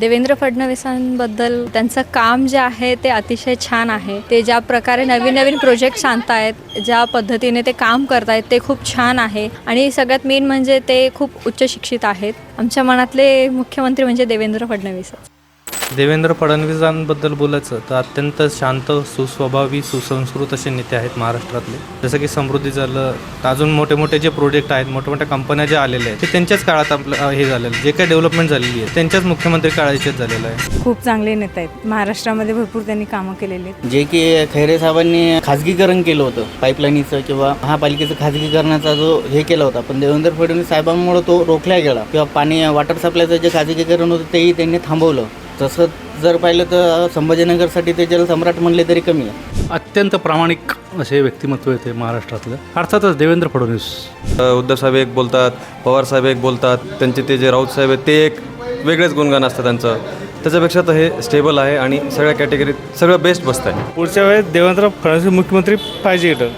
देवेंद्र फडणवीसांबद्दल त्यांचं काम जे आहे ते अतिशय छान आहे. ते ज्या प्रकारे नवीन नवीन प्रोजेक्ट आणतायत ज्या पद्धतीने ते काम करतायत ते खूप छान आहे. आणि सगळ्यात मेन म्हणजे ते खूप उच्च शिक्षित आहेत. आमच्या मनातले मुख्यमंत्री म्हणजे देवेंद्र फडणवीस देवेंद्र फडणवीसांबद्दल बोलायचं तर अत्यंत शांत सुस्वभावी सुसंस्कृत असे नेते आहेत महाराष्ट्रातले. जसं की समृद्धी झालं अजून मोठे मोठे जे प्रोजेक्ट आहेत मोठ्या मोठ्या कंपन्या ज्या आलेल्या आहेत ते त्यांच्याच काळात आपलं हे झालेलं जे काही डेव्हलपमेंट झालेली आहे त्यांच्याच मुख्यमंत्री काळाचेच झालेलं आहे. खूप चांगले नेते आहेत. महाराष्ट्रामध्ये भरपूर त्यांनी कामं केलेली आहेत. जे की खैरे साहेबांनी खाजगीकरण केलं होतं पाईपलाईनीचं किंवा महापालिकेचं खाजगीकरणाचा जो हे केला होता पण देवेंद्र फडणवीस साहेबांमुळे तो रोखला गेला. किंवा पाणी वॉटर सप्लायचं जे खाजगीकरण होतं तेही त्यांनी थांबवलं. तसं जर पाहिलं तर संभाजीनगरसाठी ते जलसम्राट म्हणले तरी कमी आहे. अत्यंत प्रामाणिक असे व्यक्तिमत्व येते महाराष्ट्रातलं. अर्थातच देवेंद्र फडणवीस. उद्धव साहेब एक बोलतात पवार साहेब एक बोलतात त्यांचे ते जे राऊत साहेब आहेत ते एक वेगळेच गुणगान असतं त्यांचं. त्याच्यापेक्षा तर हे स्टेबल आहे आणि सगळ्या कॅटेगरीत सगळं बेस्ट बसतं आहे पुढच्या वेळेस देवेंद्र फडणवीस मुख्यमंत्री पाहिजे इथं.